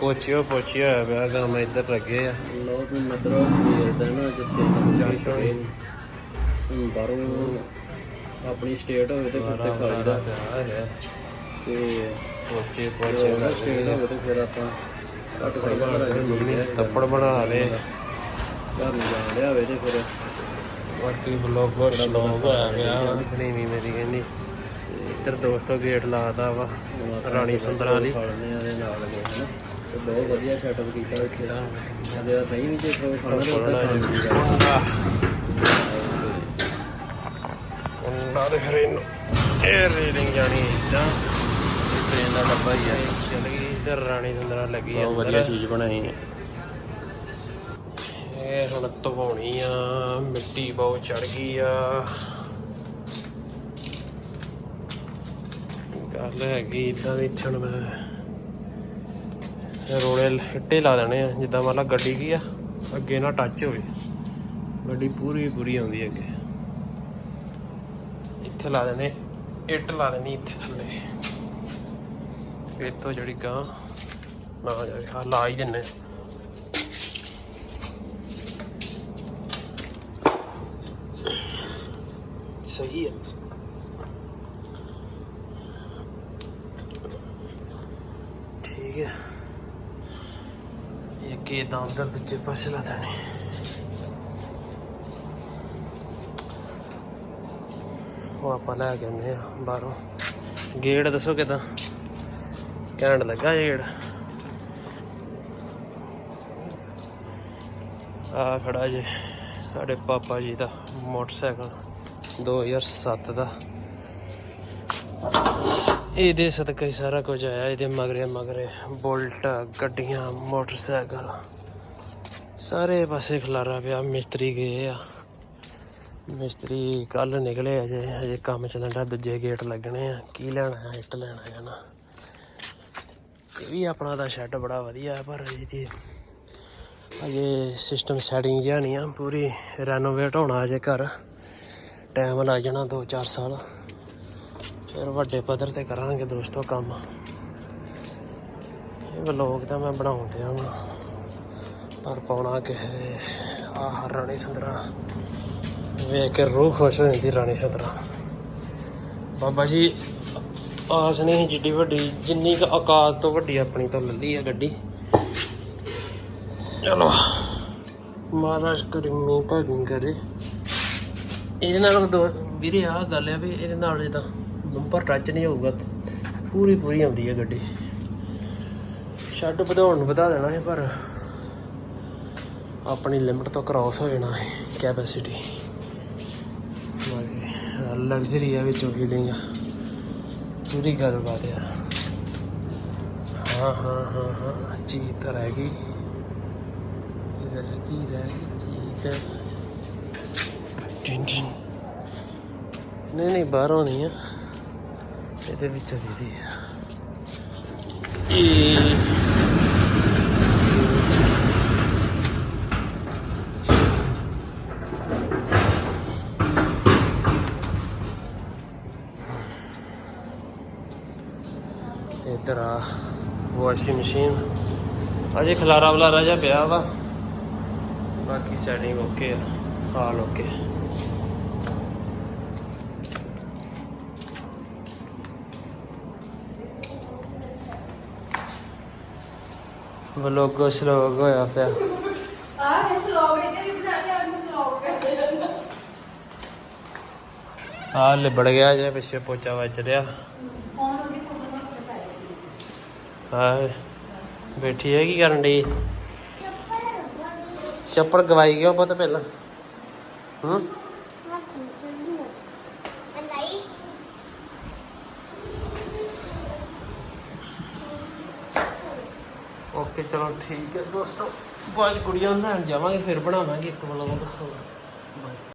ਪੋਚਿਓ ਪੋਚਿਓ ਹੋਇਆ ਪਿਆ ਕੰਮ ਇੱਧਰ ਲੱਗੇ ਆ। ਲੋ ਵੀ ਨਾ ਬਾਹਰੋਂ ਆਪਣੀ ਸਟੇਟ ਹੋਵੇ ਤੇ ਫਿਰ ਤੇ ਖਾਈਦਾ ਹੈ ਤੇ ਸਟੇਟ ਹੋਵੇ ਤੇ ਫਿਰ ਆਪਾਂ ਘੱਟ ਖਾਈਦਾ ਤੱਪੜ ਬਣਾ ਲਏ। ਘਰ ਨੂੰ ਜਾਣ ਲਿਆ ਹੋਵੇ ਤੇ ਫਿਰ। ਬਾਕੀ ਬਲੌਗਰ ਸ਼ਲੋਗ ਹੋਇਆ ਪਿਆ ਆਪਣੀ ਵੀ ਮੇਰੀ ਕਹਿੰਦੀ। ਇੱਧਰ ਦੋਸਤੋ ਗੇਟ ਲਾਤਾ ਵਾ ਰਾਣੀ ਸੁੰਦਰਾਂ ਵਾਲੀ ਬਹੁਤ ਵਧੀਆ ਸੈਟਅਪ ਕੀਤਾ ਇੱਥੇ। ਦਾ ਤਾਂ ਨਹੀਂ ਜੇ ਕੋਈ ਖਾਣਾ ਤੇ ਉਹਨਾਂ ਦੇ ਫਿਰ ਇਹਨੂੰ ਇਹ ਰੇਲਿੰਗ ਜਾਣੀ ਇਦਾਂ। ਟ੍ਰੇਨ ਦਾ ਡੱਬਾ ਹੀ ਆ। ਚੱਲ ਗਈ ਇੱਧਰ ਰਾਣੀ ਸੁੰਦਰਾਂ ਲੱਗੀ ਆ ਬਹੁਤ ਵਧੀਆ ਚੀਜ਼ ਬਣਾਈ ਹੈ ਇਹ ਹੁਣ ਧਵਾਉਣੀ ਆ ਮਿੱਟੀ ਬਹੁਤ ਚੜ ਗਈ ਆ। ਗੱਲ ਹੈਗੀ ਇਦਾਂ ਵੀ ਇੱਥੇ ਹੁਣ ਮੈਂ ਇਹ ਹਿੱਟੇ ਲਾ ਦੇਣੇ ਆ, ਜਿੱਦਾਂ ਮਤਲਬ ਗੱਡੀ ਕੀ ਆ, ਅੱਗੇ ਨਾ ਟੱਚ ਹੋਵੇ। ਗੱਡੀ ਪੂਰੀ ਪੂਰੀ ਆਉਂਦੀ ਅੱਗੇ। ਇੱਥੇ ਲਾ ਦੇਣੇ, ਇੱਟ ਲਾ ਦੇਣੀ ਇੱਥੇ ਥੱਲੇ। ਇਹ ਤੋਂ ਜਿਹੜੀ ਗਾਂ, ਨਾ ਜਾਵੇ ਆ ਲਾ ਹੀ ਦਿੰਨੇ ਸਹੀ ਹੈ ਠੀਕ ਹੈ ਇਹ ਕੀ ਦਾ ਅੰਦਰ ਦੂਜੇ ਪਾਸੇ ਲਾ ਦੇਣੇ। ਉਹ ਆਪਾਂ ਲੈ ਕੇ ਆਉਂਦੇ ਆ ਬਾਹਰੋਂ। ਗੇਟ ਦੱਸੋ ਕਿਦਾਂ? ਘੈਂਟ ਲੱਗਾ ਇਹ ਗੇਟ ਆ ਖੜਾ ਜੇ, ਸਾਡੇ ਪਾਪਾ ਜੀ ਦਾ ਮੋਟਰਸਾਈਕਲ 2007 ਦਾ। ਇਹਦੇ ਸਦਕਾ ਹੀ ਸਾਰਾ ਕੁਝ ਆਇਆ, ਇਹਦੇ ਮਗਰੇ ਮਗਰੇ ਬੁਲਟ, ਗੱਡੀਆਂ, ਮੋਟਰਸਾਈਕਲ। ਸਾਰੇ ਪਾਸੇ ਖਲਾਰਾ ਪਿਆ, ਮਿਸਤਰੀ ਗਏ ਆ। ਮਿਸਤਰੀ ਕੱਲ ਨਿਕਲੇ ਅਜੇ ਅਜੇ ਕੰਮ ਚੱਲਣ ਦਾ ਦੂਜੇ ਗੇਟ ਲੱਗਣੇ ਆ। ਕੀ ਲੈਣਾ ਹੈ, ਇੱਟ ਲੈਣਾ ਹੈ ਨਾ। ਇਹ ਵੀ ਆਪਣਾ ਦਾ ਸ਼ੈੱਡ ਬੜਾ ਵਧੀਆ ਹੈ, ਪਰ ਇਹਦੀ ਅਜੇ ਸਿਸਟਮ ਸੈਟਿੰਗ ਜਿਹਾ ਨਹੀਂ ਆ, ਪੂਰੀ ਰੈਨੋਵੇਟ ਹੋਣਾ ਅਜੇ ਘਰ। ਟਾਈਮ ਲੱਗ ਜਾਣਾ 2-4 ਸਾਲ। ਫਿਰ ਵੱਡੇ ਪੱਧਰ ਤੇ ਕਰਾਂਗੇ ਦੋਸਤੋ ਕੰਮ। ਇਹ ਵਲੋਗ ਤਾਂ ਮੈਂ ਬਣਾਉਣ ਡਿਆ ਵਾਂ। ਪਰ ਪਾਉਣਾ ਕਿ ਆਹ ਰਾਣੀ ਸੰਦਰਾ ਵੇਖ ਕੇ ਰੂਹ ਖੁਸ਼ ਹੋ ਜਾਂਦੀ ਰਾਣੀ ਸੰਦਰਾ ਬਾਬਾ ਜੀ, ਆਸ ਨਹੀਂ ਜਿੱਡੀ ਵੱਡੀ, ਜਿੰਨੀ ਕੁ ਔਕਾਤ ਤੋਂ ਵੱਡੀ ਆਪਣੀ ਤੋਂ ਲੱਲੀ ਆ ਗੱਡੀ। ਚਲੋ, ਮਹਾਰਾਜ ਕਰੀਮੀ ਭਾਗੀ ਕਰੇ। ਇਹਦੇ ਨਾਲ ਦੋ, ਵੀਰੇ ਆਹ ਗੱਲ ਹੈ ਵੀ ਇਹਦੇ ਨਾਲ ਇਹਦਾ ਬੰਪਰ ਟੱਚ ਨਹੀਂ ਹੋਊਗਾ। ਪੂਰੀ ਪੂਰੀ ਆਉਂਦੀ ਹੈ ਗੱਡੀ। ਸ਼ੱਡ ਵਧਾਉਣ ਨੂੰ ਵਧਾ ਦੇਣਾ ਹੈ, ਪਰ ਆਪਣੀ ਲਿਮਟ ਤੋਂ ਕ੍ਰਾਸ ਹੋ ਜਾਣਾ ਹੈ ਕੈਪੈਸਿਟੀ ਲਗਜ਼ਰੀ ਆ ਵਿੱਚੋਂ ਫੀਲਿੰਗ ਆ। ਪੂਰੀ ਗੱਲਬਾਤ ਆ। ਹਾਂ ਹਾਂ ਹਾਂ ਹਾਂ ਚੀਜ਼ ਰਹਿ ਗਈ। ਰਹਿ ਗਈ ਰਹਿ ਗਈ ਚੀਜ਼ ਤਾਂ ਨਹੀਂ ਨਹੀਂ, ਬਾਹਰੋਂ ਨਹੀਂ ਆ। ਇਹਦੇ ਵਿੱਚੋਂ ਦੀ ਦੀ ਇਹ ਤੇ ਇੱਧਰ ਵਾਸ਼ਿੰਗ ਮਸ਼ੀਨ ਅਜੇ ਖਲਾਰਾ ਵਲਾਰਾ ਜਿਹਾ ਪਿਆ ਵਾ। ਬਾਕੀ ਸੈਟਿੰਗ ਓਕੇ ਆ, ਹਾਲ ਓਕੇ ਵਲੋਗੋ ਸਲੋਗ ਹੋਇਆ ਪਿਆ। ਆਹ ਸਲੋਗ ਇਹਦੇ ਵੀ ਬਣਾ ਕੇ ਆਪਣੀ ਸਲੋਗ ਕਰਦੇ ਰਹਿਣਾ ਆ ਲਿਬੜ ਗਿਆ ਜੇ ਪਿੱਛੇ ਪੋਚਾ ਵੱਜ ਰਿਹਾ। ਕੌਣ ਉਹਦੀ ਫੋਟੋ ਬੈਠੀ ਹੈ ਕੀ ਕਰਨ ਦੀ ਚੱਪਲ ਗਵਾਈ ਗਿਆ ਬਹੁਤ ਪਹਿਲਾਂ? ਹੂੰ? ਓਕੇ ਚਲੋ ਠੀਕ ਹੈ ਦੋਸਤੋ। ਬਾਅਦ 'ਚ ਕੁੜੀਆਂ ਲੈਣ ਜਾਵਾਂਗੇ, ਫਿਰ ਬਣਾਵਾਂਗੇ ਇੱਕ ਵਲੋਗ ਬਾਏ